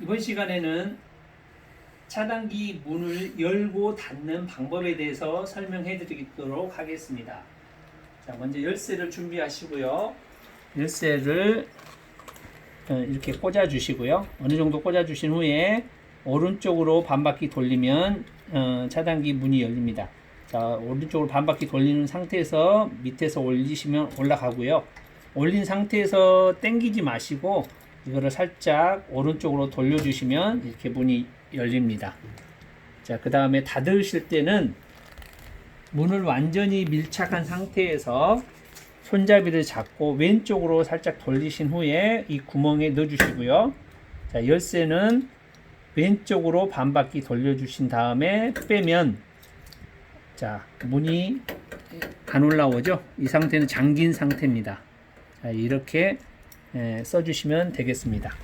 이번 시간에는 차단기 문을 열고 닫는 방법에 대해서 설명해 드리도록 하겠습니다. 자, 먼저 열쇠를 준비하시고요. 열쇠를 어, 이렇게 꽂아 주시고요. 어느 정도 꽂아 주신 후에 오른쪽으로 반바퀴 돌리면 어, 차단기 문이 열립니다. 자, 오른쪽으로 반바퀴 돌리는 상태에서 밑에서 올리시면 올라가고요. 올린 상태에서 당기지 마시고 이거를 살짝 오른쪽으로 돌려주시면 이렇게 문이 열립니다. 자, 그 다음에 닫으실 때는 문을 완전히 밀착한 상태에서 손잡이를 잡고 왼쪽으로 살짝 돌리신 후에 이 구멍에 넣어주시고요. 자, 열쇠는 왼쪽으로 반 바퀴 돌려주신 다음에 빼면 자, 문이 안 올라오죠? 이 상태는 잠긴 상태입니다. 자, 이렇게 에, 써주시면 되겠습니다.